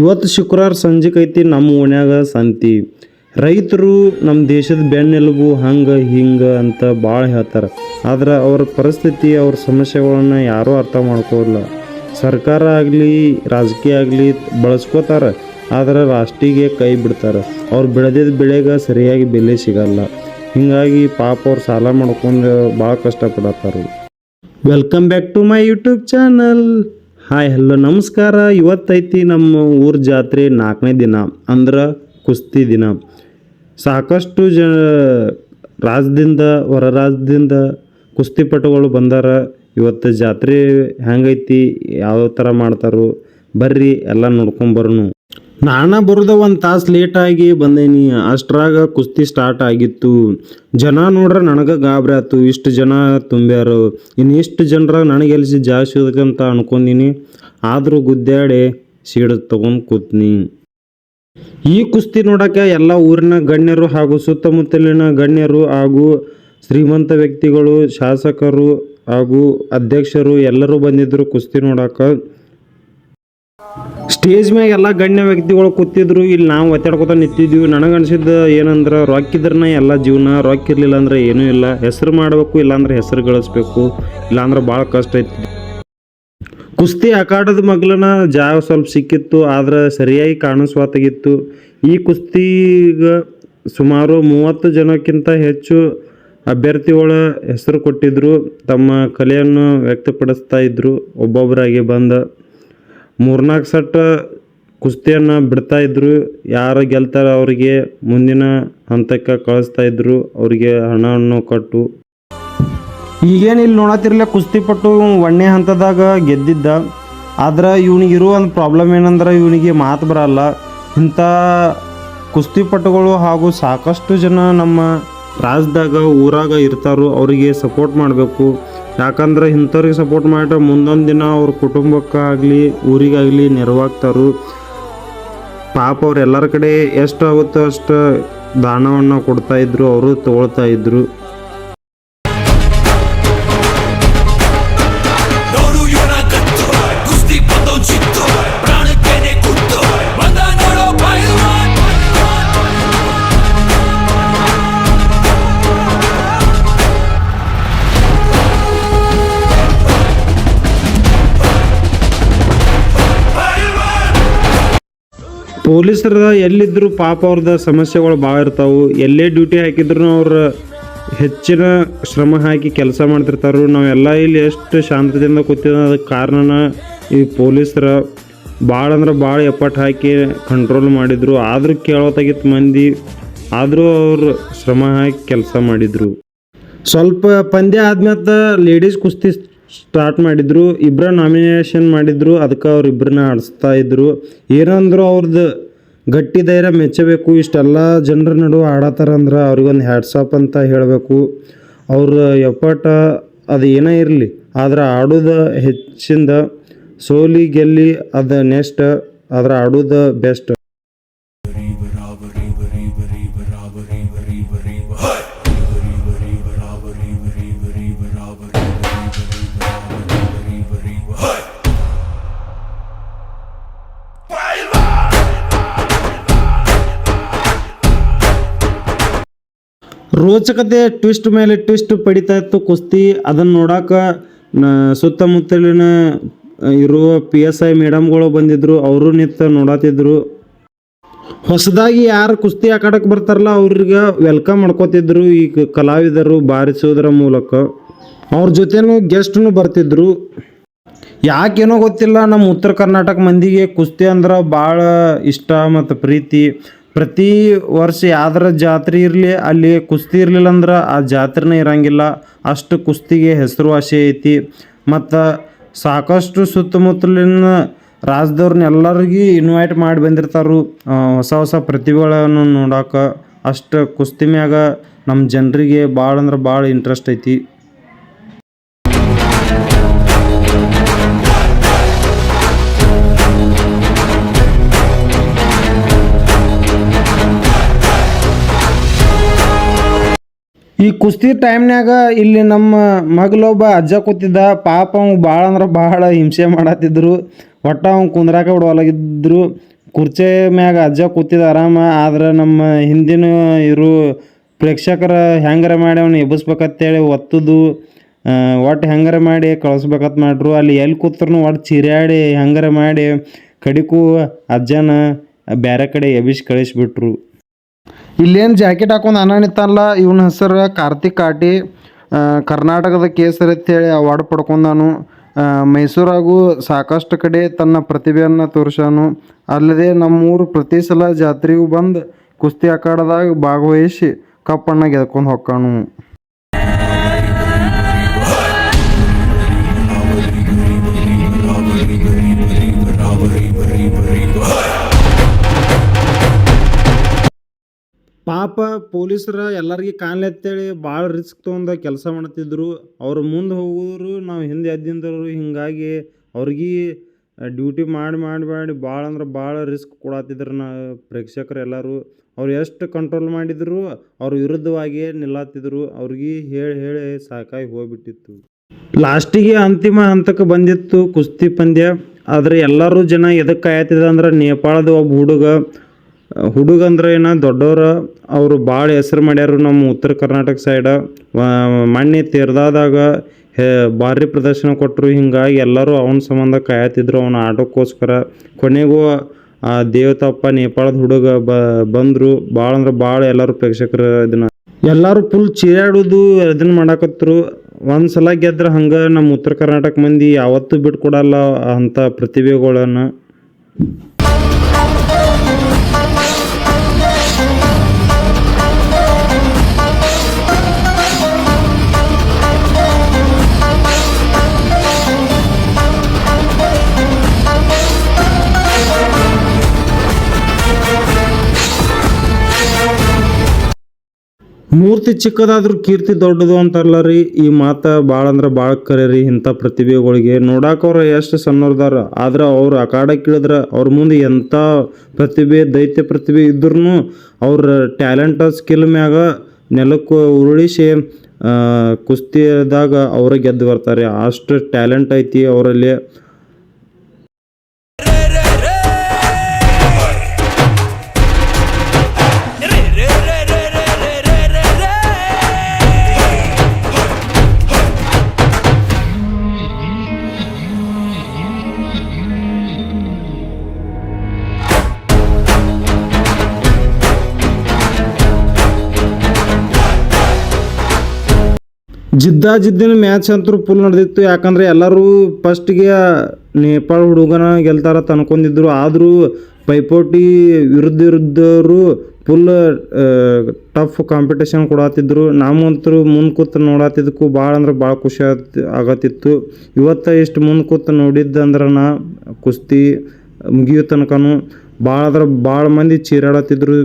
ಇವತ್ತು ಶುಕ್ರವಾರ ಸಂಜೆಕೈತಿ ನಮ್ಮ ಓಣ್ಯಾಗ ಸಂತಿ. ರೈತರು ನಮ್ಮ ದೇಶದ ಬೆನ್ನೆಲುಬು ಹಂಗೆ, ಹಿಂಗೆ ಅಂತ ಭಾಳ ಹೇಳ್ತಾರೆ. ಆದ್ರೆ ಅವ್ರ ಪರಿಸ್ಥಿತಿ, ಅವ್ರ ಸಮಸ್ಯೆಗಳನ್ನು ಯಾರೂ ಅರ್ಥ ಮಾಡ್ಕೋಲ್ಲ. ಸರ್ಕಾರ ಆಗಲಿ, ರಾಜಕೀಯ ಆಗಲಿ ಬಳಸ್ಕೋತಾರೆ, ಆದರೆ ರಾಷ್ಟ್ರೀಗೆ ಕೈ ಬಿಡ್ತಾರೆ. ಅವ್ರು ಬೆಳೆದಿದ್ದ ಬೆಳೆಗೆ ಸರಿಯಾಗಿ ಬೆಲೆ ಸಿಗಲ್ಲ. ಹೀಗಾಗಿ ಪಾಪ ಅವ್ರು ಸಾಲ ಮಾಡ್ಕೊಂಡು ಭಾಳ ಕಷ್ಟಪಡತ್ತಾರೆ. Welcome back to my YouTube channel hi, hello, ನಮಸ್ಕಾರ. ಇವತ್ತೈತಿ ನಮ್ಮ ಊರ ಜಾತ್ರೆ ನಾಲ್ಕನೇ ದಿನ, ಅಂದ್ರೆ ಕುಸ್ತಿ ದಿನ. ಸಾಕಷ್ಟು ಜ ರಾಜ್ಯದಿಂದ, ಹೊರ ರಾಜ್ಯದಿಂದ ಕುಸ್ತಿಪಟುಗಳು ಬಂದಾರ. ಇವತ್ತು ಜಾತ್ರೆ ಹೆಂಗೈತಿ, ಯಾವ ಥರ ಮಾಡ್ತಾರೋ, ಬರ್ರಿ, ಎಲ್ಲ ನೋಡ್ಕೊಂಬರ್ನು ನಾನ ಬರೋದ ಒಂದು ತಾಸು ಲೇಟಾಗಿ ಬಂದೇನಿ. ಅಷ್ಟ್ರಾಗ ಕುಸ್ತಿ ಸ್ಟಾರ್ಟ್ ಆಗಿತ್ತು. ಜನ ನೋಡ್ರೆ ನನಗೆ ಗಾಬರಿ ಆಯ್ತು ಇಷ್ಟು ಜನ ತುಂಬ್ಯಾರು. ಇನ್ನು ಇಷ್ಟು ಜನರಾಗ ನನಗೆ ಎಲ್ಸಿ ಜಾಸ್ತಿ ಅಂತ ಅನ್ಕೊಂಡಿನಿ. ಆದರೂ ಗುದ್ದಾಡಿ ಸೀಡ್ ತೊಗೊಂಡು ಕೂತ್ನಿ. ಈ ಕುಸ್ತಿ ನೋಡಕ್ಕೆ ಎಲ್ಲ ಊರಿನ ಗಣ್ಯರು ಹಾಗೂ ಸುತ್ತಮುತ್ತಲಿನ ಗಣ್ಯರು ಹಾಗೂ ಶ್ರೀಮಂತ ವ್ಯಕ್ತಿಗಳು, ಶಾಸಕರು ಹಾಗೂ ಅಧ್ಯಕ್ಷರು ಎಲ್ಲರೂ ಬಂದಿದ್ದರು ಕುಸ್ತಿ ನೋಡಕ್ಕೆ ಸ್ಟೇಜ್ ಮ್ಯಾಗ ಎಲ್ಲ ಗಣ್ಯ ವ್ಯಕ್ತಿಗಳು ಕೂತಿದ್ರು, ಇಲ್ಲಿ ನಾವು ಒತ್ತಾಡ್ಕೊತ ನಿಂತಿದ್ವಿ. ನನಗೆ ಅನ್ಸಿದ್ದು ಏನಂದ್ರೆ ರಾಕ್ ಇದ್ರನ ಎಲ್ಲ ಜೀವನ, ರೊಕ್ಕ ಇರಲಿಲ್ಲ ಅಂದ್ರೆ ಏನೂ ಇಲ್ಲ. ಹೆಸರು ಮಾಡಬೇಕು ಇಲ್ಲಾಂದ್ರೆ ಹೆಸರು ಗಳಿಸ್ಬೇಕು ಇಲ್ಲಾಂದ್ರೆ ಭಾಳ ಕಷ್ಟ ಐತಿ. ಕುಸ್ತಿ ಅಖಾಡದ ಮಗ್ಲನ ಜಾಗ ಸ್ವಲ್ಪ ಸಿಕ್ಕಿತ್ತು, ಆದ್ರೆ ಸರಿಯಾಗಿ ಕಾಣಿಸ್ವಾತಾಗಿತ್ತು. ಈ ಕುಸ್ತಿಗ ಸುಮಾರು ಮೂವತ್ತು ಜನಕ್ಕಿಂತ ಹೆಚ್ಚು ಅಭ್ಯರ್ಥಿಗಳ ಹೆಸರು ಕೊಟ್ಟಿದ್ರು. ತಮ್ಮ ಕಲೆಯನ್ನು ವ್ಯಕ್ತಪಡಿಸ್ತಾ ಇದ್ರು. ಒಬ್ಬೊಬ್ಬರಾಗಿ ಬಂದ ಮೂರ್ನಾಲ್ಕು ಸಟ್ ಕುಸ್ತಿಯನ್ನು ಬಿಡ್ತಾ ಇದ್ದರು ಯಾರು ಗೆಲ್ತಾರ ಅವರಿಗೆ ಮುಂದಿನ ಹಂತಕ್ಕೆ ಕಳಿಸ್ತಾ ಇದ್ದರು ಅವರಿಗೆ ಹಣವನ್ನು ಕೊಟ್ಟು. ಈಗೇನು ಇಲ್ಲಿ ನೋಡತ್ತಿರಲಿಲ್ಲ ಕುಸ್ತಿಪಟ್ಟು ಒಂದನೇ ಹಂತದಾಗ ಗೆದ್ದಿದ್ದ. ಆದ್ರೆ ಇವನಿಗೆ ಇರೋ ಒಂದು ಪ್ರಾಬ್ಲಮ್ ಏನಂದ್ರೆ ಇವನಿಗೆ ಮಾತು ಬರಲ್ಲ. ಇಂಥ ಕುಸ್ತಿಪಟುಗಳು ಹಾಗೂ ಸಾಕಷ್ಟು ಜನ ನಮ್ಮ ರಾಜ್ಯದಾಗ, ಊರಾಗ ಇರ್ತಾರೋ. ಅವರಿಗೆ ಸಪೋರ್ಟ್ ಮಾಡಬೇಕು. ಯಾಕಂದ್ರೆ ಇಂಥವ್ರಿಗೆ ಸಪೋರ್ಟ್ ಮಾಡಿದ್ರೆ ಮುಂದೊಂದು ದಿನ ಅವ್ರ ಕುಟುಂಬಕ್ಕಾಗಲಿ, ಊರಿಗಾಗಲಿ ನೆರವಾಗ್ತಾರು ಪಾಪ ಅವ್ರು ಎಲ್ಲರ ಕಡೆ ಎಷ್ಟು ಆಗುತ್ತೋ ಅಷ್ಟು ದಾನವನ್ನು ಕೊಡ್ತಾ ಇದ್ರು, ಅವರು ತಗೊಳ್ತಾ ಪೊಲೀಸರ ಎಲ್ಲಿದ್ರು ಪಾಪ ಅವ್ರದ ಸಮಸ್ಯೆಗಳು ಭಾಳ ಇರ್ತಾವು. ಎಲ್ಲೇ ಡ್ಯೂಟಿ ಹಾಕಿದ್ರು ಅವ್ರ ಹೆಚ್ಚಿನ ಶ್ರಮ ಹಾಕಿ ಕೆಲಸ ಮಾಡ್ತಿರ್ತಾರೆ. ನಾವೆಲ್ಲ ಇಲ್ಲಿ ಎಷ್ಟು ಶಾಂತದಿಂದ ಅದಕ್ಕೆ ಕಾರಣನ ಈ ಪೊಲೀಸರ ಭಾಳ ಅಂದ್ರೆ ಭಾಳ ಎಪ್ಪಟ್ಟು ಹಾಕಿ ಕಂಟ್ರೋಲ್ ಮಾಡಿದರು. ಆದರೂ ಕೇಳೋತಾಗಿತ್ತು ಮಂದಿ, ಆದರೂ ಅವರು ಶ್ರಮ ಹಾಕಿ ಕೆಲಸ ಮಾಡಿದರು. ಸ್ವಲ್ಪ ಪಂದ್ಯ ಆದ್ಮೇಲೆ ಲೇಡೀಸ್ ಕುಸ್ತಿ ಸ್ಟಾರ್ಟ್ ಮಾಡಿದ್ರು ಇಬ್ಬರ ನಾಮಿನೇಷನ್ ಮಾಡಿದ್ರು, ಅದಕ್ಕೆ ಅವ್ರು ಇಬ್ಬರನ್ನ ಆಡಿಸ್ತಾ ಇದ್ರು. ಏನಂದ್ರು ಅವ್ರದ್ದು ಗಟ್ಟಿ ಧೈರ್ಯ ಮೆಚ್ಚಬೇಕು, ಇಷ್ಟೆಲ್ಲ ಜನರ ನಡುವೆ ಆಡತ್ತಾರಂದ್ರೆ ಅವ್ರಿಗೊಂದು ಹ್ಯಾಟ್ಸಾಪ್ ಅಂತ ಹೇಳಬೇಕು. ಅವ್ರ ಎಫರ್ಟ ಅದು ಏನೇ ಇರಲಿ, ಆದ್ರೆ ಆಡೋದು ಹೆಚ್ಚಿಂದ ಸೋಲಿ ಗೆಲ್ಲಿ ಅದು ನೆಕ್ಸ್ಟ್ ಆದ್ರೆ ಆಡೋದು ಬೆಸ್ಟ್ ರೋಚಕತೆ ಟ್ವಿಸ್ಟ್ ಮೇಲೆ ಟ್ವಿಸ್ಟ್ ಪಡಿತಾ ಇತ್ತು ಕುಸ್ತಿ. ಅದನ್ನು ನೋಡಾಕ ಸುತ್ತಮುತ್ತಲಿನ ಇರುವ ಪಿ ಎಸ್ ಐ ಮೇಡಮ್ಗಳು ಬಂದಿದ್ರು, ಅವರು ನಿಂತ ನೋಡತ್ತಿದ್ರು ಹೊಸದಾಗಿ ಯಾರು ಕುಸ್ತಿ ಆಕಾಡಕ್ಕೆ ಬರ್ತಾರಲ್ಲ, ಅವ್ರಿಗೆ ವೆಲ್ಕಮ್ ಮಾಡ್ಕೋತಿದ್ರು ಈ ಕಲಾವಿದರು ಬಾರಿಸೋದ್ರ ಮೂಲಕ. ಅವ್ರ ಜೊತೆನೂ ಗೆಸ್ಟ್ನು ಬರ್ತಿದ್ರು. ಯಾಕೇನೋ ಗೊತ್ತಿಲ್ಲ ನಮ್ಮ ಉತ್ತರ ಕರ್ನಾಟಕ ಮಂದಿಗೆ ಕುಸ್ತಿ ಅಂದ್ರೆ ಭಾಳ ಇಷ್ಟ ಮತ್ತು ಪ್ರೀತಿ. ಪ್ರತಿ ವರ್ಷ ಯಾವ್ದಾರ ಜಾತ್ರೆ ಇರಲಿ, ಅಲ್ಲಿ ಕುಸ್ತಿ ಇರಲಿಲ್ಲ ಅಂದ್ರೆ ಆ ಜಾತ್ರೆನೇ ಇರಂಗಿಲ್ಲ. ಅಷ್ಟು ಕುಸ್ತಿಗೆ ಹೆಸರುವಾಸಿ ಐತಿ. ಮತ್ತು ಸಾಕಷ್ಟು ಸುತ್ತಮುತ್ತಲಿನ ರಾಜ್ಯದವ್ರನ್ನ ಎಲ್ಲರಿಗೂ ಇನ್ವೈಟ್ ಮಾಡಿ ಬಂದಿರ್ತಾರು. ಹೊಸ ಹೊಸ ಪ್ರತಿಭೆಗಳನ್ನು ನೋಡೋಕೆ ಅಷ್ಟು ಕುಸ್ತಿ ಮ್ಯಾಗ ನಮ್ಮ ಜನರಿಗೆ ಭಾಳ ಅಂದ್ರೆ ಭಾಳ ಇಂಟ್ರೆಸ್ಟ್ ಐತಿ. ಈ ಕುಸ್ತಿ ಟೈಮ್ನಾಗ ಇಲ್ಲಿ ನಮ್ಮ ಮಗಳೊಬ್ಬ ಅಜ್ಜ ಕೂತಿದ್ದ. ಪಾಪ ಅವ್ನು ಭಾಳ ಅಂದ್ರೆ ಭಾಳ ಹಿಂಸೆ ಮಾಡತ್ತಿದ್ರು ಒಟ್ಟ ಅವ್ನು ಕುಂದ್ರಾಕ ಬಿಡವಲಾಗಿದ್ರು ಕುರ್ಚೆ ಮ್ಯಾಗ ಅಜ್ಜ ಕೂತಿದ್ದ ಆರಾಮ. ಆದ್ರೆ ನಮ್ಮ ಹಿಂದಿನ ಇರು ಪ್ರೇಕ್ಷಕರ ಹೆಂಗಾರ ಮಾಡಿ ಅವ್ನು ಎಬ್ಬಿಸ್ಬೇಕಂತೇಳಿ ಒತ್ತದು. ಒಟ್ಟು ಹೆಂಗಾರ ಮಾಡಿ ಕಳಿಸ್ಬೇಕಂತ ಮಾಡ್ರು. ಅಲ್ಲಿ ಎಲ್ಲಿ ಕೂತ್ರು ಒಟ್ಟು ಚೀರ್ಯಾಡಿ ಹೆಂಗಾರ ಮಾಡಿ ಕಡಿಕು ಅಜ್ಜನ ಬೇರೆ ಕಡೆ ಎಬ್ಬಿಸಿ ಕಳಿಸ್ಬಿಟ್ರು. ಇಲ್ಲೇನು ಜಾಕೆಟ್ ಹಾಕೊಂಡು ಅನಾನಿತ್ತಲ್ಲ ಇವನ ಹೆಸರು ಕಾರ್ತಿಕ್ ಕಾಟಿ ಕರ್ನಾಟಕದ ಕೇಸರಿ ಅಂತೇಳಿ ಅವಾರ್ಡ್ ಪಡ್ಕೊಂಡಾನು. ಮೈಸೂರಾಗೂ ಸಾಕಷ್ಟು ಕಡೆ ತನ್ನ ಪ್ರತಿಭೆಯನ್ನು ತೋರಿಸಾನು ಅಲ್ಲದೆ ನಮ್ಮೂರು ಪ್ರತಿ ಸಲ ಜಾತ್ರೆಗೂ ಬಂದು ಕುಸ್ತಿ ಅಖಾಡದಾಗ ಭಾಗವಹಿಸಿ ಕಪ್ಪಣ್ಣ ಗೆದ್ಕೊಂಡು ಹೊಕ್ಕಾನು. ಪಾಪ ಪೊಲೀಸರ ಎಲ್ಲರಿಗೆ ಕಾಣ್ಲೆತ್ತೇಳಿ ಭಾಳ ರಿಸ್ಕ್ ತೊಗೊಂಡು ಕೆಲಸ ಮಾಡ್ತಿದ್ರು. ಅವ್ರು ಮುಂದೆ ಹೋಗೋರು ನಾವು ಹಿಂದೆ ಎದ್ದಿಂದರು, ಹಿಂಗಾಗಿ ಅವ್ರಿಗೆ ಡ್ಯೂಟಿ ಮಾಡಿ ಮಾಡಿ ಮಾಡಿ ಭಾಳ ಅಂದ್ರೆ ಭಾಳ ರಿಸ್ಕ್ ಕೊಡತ್ತಿದ್ರು ನಾ ಪ್ರೇಕ್ಷಕರು ಎಲ್ಲರೂ. ಅವ್ರು ಎಷ್ಟು ಕಂಟ್ರೋಲ್ ಮಾಡಿದ್ರು, ಅವ್ರ ವಿರುದ್ಧವಾಗಿ ನಿಲ್ಲತ್ತಿದ್ರು ಅವ್ರಿಗೆ ಹೇಳಿ ಹೇಳಿ ಸಾಕಾಗಿ ಹೋಗ್ಬಿಟ್ಟಿತ್ತು. ಲಾಸ್ಟಿಗೆ ಅಂತಿಮ ಹಂತಕ್ಕೆ ಬಂದಿತ್ತು ಕುಸ್ತಿ ಪಂದ್ಯ. ಆದರೆ ಎಲ್ಲರೂ ಜನ ಎದಕ್ಕೆ ಕಾಯತ್ತಿದೆ ಅಂದ್ರೆ ನೇಪಾಳದ ಒಬ್ಬ ಹುಡುಗ. ಹುಡುಗ ಅಂದ್ರೆ ಏನ ದೊಡ್ಡವ್ರ ಅವರು ಭಾಳ ಹೆಸರು ಮಾಡ್ಯಾರು ನಮ್ಮ ಉತ್ತರ ಕರ್ನಾಟಕ ಸೈಡ ಮಣ್ಣಿ ತೀರ್ದಾದಾಗ ಭಾರಿ ಪ್ರದರ್ಶನ ಕೊಟ್ಟರು ಹಿಂಗಾಗಿ ಎಲ್ಲರೂ ಅವನ ಸಂಬಂಧ ಕಾಯತ್ತಿದ್ರು. ಅವನ ಆಟಕ್ಕೋಸ್ಕರ ಕೊನೆಗೂ, ಆ, ದೇವತಪ್ಪ ನೇಪಾಳದ ಹುಡುಗ ಬ, ಬಂದರು. ಭಾಳ ಅಂದ್ರೆ ಭಾಳ ಎಲ್ಲರೂ ಪ್ರೇಕ್ಷಕರು ಇದನ್ನ. ಎಲ್ಲರೂ ಫುಲ್ ಚೀರಾಡೋದು ಇದನ್ನ ಮಾಡಾಕತ್ರು. ಒಂದು ಸಲ ಗೆದ್ರೆ ಹಂಗೆ ನಮ್ಮ ಉತ್ತರ ಕರ್ನಾಟಕ ಮಂದಿ ಯಾವತ್ತೂ ಬಿಟ್ಕೊಡಲ್ಲ ಅಂಥ ಪ್ರತಿಭೆಗಳನ್ನು. ಮೂರ್ತಿ ಚಿಕ್ಕದಾದ್ರೂ ಕೀರ್ತಿ ದೊಡ್ಡದು ಅಂತಾರಲ್ಲ ರೀ. ಈ ಮಾತ ಭಾಳ ಅಂದ್ರೆ ಭಾಳ ಕರೆ ರೀ ಇಂಥ ಪ್ರತಿಭೆಗಳಿಗೆ. ನೋಡಾಕ ಅವ್ರು ಎಷ್ಟು ಸಣ್ಣವ್ರದಾರ. ಆದ್ರೆ ಅವ್ರು ಅಕಾಡಕ್ಕಿಳಿದ್ರೆ ಅವ್ರ ಮುಂದೆ ಎಂಥ ಪ್ರತಿಭೆ, ದೈತ್ಯ ಪ್ರತಿಭೆ ಇದ್ರೂ ಅವ್ರ ಟ್ಯಾಲೆಂಟ್ ಸ್ಕಿಲ್ ಮ್ಯಾಗ ನೆಲಕ್ಕೆ ಉರುಳಿಸಿ ಕುಸ್ತಿದಾಗ ಅವರೇ ಗೆದ್ದು ಬರ್ತಾರೆ. ಅಷ್ಟು ಟ್ಯಾಲೆಂಟ್ ಐತಿ ಅವರಲ್ಲಿ. ಜಿದ್ದ ಜಿದ್ದಿನ ಮ್ಯಾಚ್ ಅಂತೂ ಫುಲ್ ನಡೆದಿತ್ತು. ಯಾಕಂದ್ರೆ ಎಲ್ಲರೂ ಫಸ್ಟ್ಗೆ ನೇಪಾಳ ಹುಡುಗನ ಗೆಲ್ತಾರ ಅನ್ಕೊಂಡಿದ್ರು. ಆದರೂ ಪೈಪೋಟಿ ವಿರುದ್ಧ ವಿರುದ್ಧರು ಫುಲ್ ಟಫ್ ಕಾಂಪಿಟೇಷನ್ ಕೊಡತ್ತಿದ್ರು ನಾವಂತೂ ಮುಂದೆ ಕೂತು ನೋಡತ್ತಿದ್ದಕ್ಕೂ ಭಾಳ ಅಂದ್ರೆ ಭಾಳ ಖುಷಿ ಆಗತ್ ಆಗತ್ತಿತ್ತು. ಇವತ್ತು ಎಷ್ಟು ಮುಂದೆ ಕೂತು ನೋಡಿದ್ದಂದ್ರೆ ನಾ ಕುಸ್ತಿ ಮುಗಿಯೋ ತನಕನೂ ಭಾಳ ಅಂದ್ರೆ ಭಾಳ ಮಂದಿ ಚೀರಾಡತ್ತಿದ್ರು.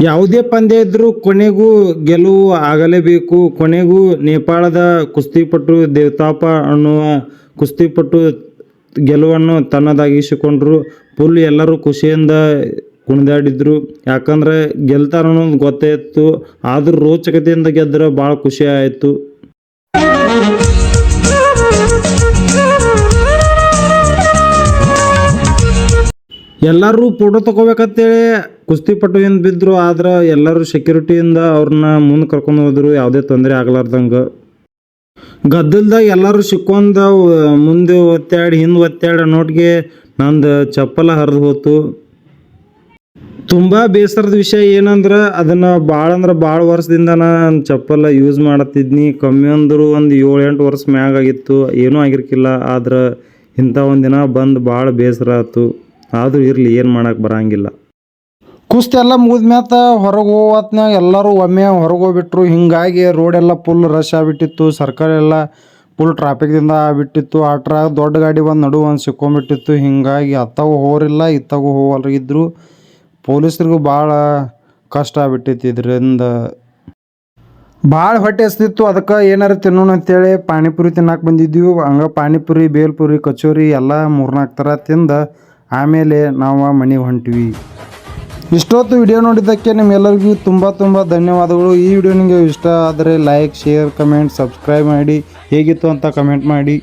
ಯಾವುದೇ ಪಂದ್ಯ ಇದ್ರೂ ಕೊನೆಗೂ ಗೆಲುವು ಆಗಲೇಬೇಕು. ಕೊನೆಗೂ ನೇಪಾಳದ ಕುಸ್ತಿಪಟು ದೇವತಾಪ ಅನ್ನುವ ಕುಸ್ತಿಪಟು ಗೆಲುವನ್ನು ತನ್ನದಾಗಿಸಿಕೊಂಡ್ರು. ಫುಲ್ ಎಲ್ಲರೂ ಖುಷಿಯಿಂದ ಕುಣಿದಾಡಿದ್ರು. ಯಾಕಂದ್ರೆ ಗೆಲ್ತಾರ ಅನ್ನೋದು ಗೊತ್ತೇ ಇತ್ತು. ಆದ್ರೂ ರೋಚಕತೆಯಿಂದ ಗೆದ್ರೆ ಭಾಳ ಖುಷಿ ಆಯಿತು. ಎಲ್ಲರೂ ಫೋಟೋ ತಗೋಬೇಕಂತೇಳಿ ಕುಸ್ತಿಪಟ್ಟು ಏನು ಬಿದ್ದರು ಆದ್ರೆ ಎಲ್ಲರೂ ಸೆಕ್ಯೂರಿಟಿಯಿಂದ ಅವ್ರನ್ನ ಮುಂದೆ ಕರ್ಕೊಂಡು ಹೋದ್ರು, ಯಾವುದೇ ತೊಂದರೆ ಆಗ್ಲಾರ್ದಂಗೆ. ಗದ್ದಲ್ದಾಗ ಎಲ್ಲರೂ ಸಿಕ್ಕೊಂದ ಮುಂದೆ ಒತ್ತಾಡಿ, ಹಿಂದೆ ಒತ್ತಾಡಿ ನೋಟ್ಗೆ ನಂದು ಚಪ್ಪಲ ಹರಿದು ಹೋತು. ತುಂಬ ಬೇಸರದ ವಿಷಯ ಏನಂದ್ರೆ ಅದನ್ನು ಭಾಳ ಅಂದ್ರೆ ಭಾಳ ವರ್ಷದಿಂದ ನಾನು ಚಪ್ಪಲ ಯೂಸ್ ಮಾಡತ್ತಿದ್ನಿ. ಕಮ್ಮಿ ಅಂದರೂ ಒಂದು ಏಳು ಎಂಟು ವರ್ಷ ಮ್ಯಾಗ ಆಗಿತ್ತು. ಏನೂ ಆಗಿರ್ಕಿಲ್ಲ, ಆದ್ರೆ ಇಂಥ ಒಂದಿನ ದಿನ ಬಂದು ಭಾಳ ಬೇಸರ ಆಯ್ತು ಆದರೂ ಇರಲಿ, ಏನು ಮಾಡೋಕ್ಕೆ ಬರಂಗಿಲ್ಲ. ಕುಸ್ತಿ ಎಲ್ಲ ಮುಗಿದ್ಮ್ಯಾತ ಹೊರಗೆ ಹೋಗತ್ನಾಗ ಎಲ್ಲರೂ ಒಮ್ಮೆ ಹೊರಗೆ ಹೋಗ್ಬಿಟ್ರು. ಹಿಂಗಾಗಿ ರೋಡೆಲ್ಲ ಫುಲ್ ರಶ್ ಆಗಿಬಿಟ್ಟಿತ್ತು. ಸರ್ಕಲ್ ಎಲ್ಲ ಫುಲ್ ಟ್ರಾಫಿಕ್ದಿಂದ ಆಗ್ಬಿಟ್ಟಿತ್ತು. ಟ್ರಾ ದೊಡ್ಡ ಗಾಡಿ ಬಂದು ನಡು ಒಂದು ಸಿಕ್ಕೊಂಬಿಟ್ಟಿತ್ತು ಹಿಂಗಾಗಿ ಅತ್ತಾಗೂ ಹೋರಿಲ್ಲ ಇತ್ತಾಗೂ ಹೋಗಲ್ರಿದ್ರು ಪೊಲೀಸರಿಗೂ ಭಾಳ ಕಷ್ಟ ಆಗ್ಬಿಟ್ಟಿತ್ತು ಇದರಿಂದ. ಭಾಳ ಹೊಟ್ಟೆ ಹಸ್ತಿತ್ತು. ಅದಕ್ಕೆ ಏನಾರು ತಿನ್ನೋಣ ಅಂತೇಳಿ ಪಾನಿಪುರಿ ತಿನ್ನಕ್ಕೆ ಬಂದಿದ್ದೀವಿ ಹಂಗೆ ಪಾನಿಪುರಿ, ಬೇಲ್ಪುರಿ, ಕಚೋರಿ ಎಲ್ಲ ಮೂರ್ನಾಲ್ಕು ಥರ ತಿಂದು. ಆಮೇಲೆ ನಾವು ಮನೆಗೆ ಹೊಂಟಿವಿ. ಇಷ್ಟೊತ್ತು ವಿಡಿಯೋ ನೋಡಿದ್ದಕ್ಕೆ ನಿಮ್ಮೆಲ್ಲರಿಗೂ ತುಂಬ ತುಂಬ ಧನ್ಯವಾದಗಳು. ಈ ವಿಡಿಯೋ ನಿಮಗೆ ಇಷ್ಟ ಆದರೆ ಲೈಕ್ ಶೇರ್ ಕಮೆಂಟ್ ಸಬ್ಸ್ಕ್ರೈಬ್ ಮಾಡಿ. ಹೇಗಿತ್ತು ಅಂತ ಕಮೆಂಟ್ ಮಾಡಿ.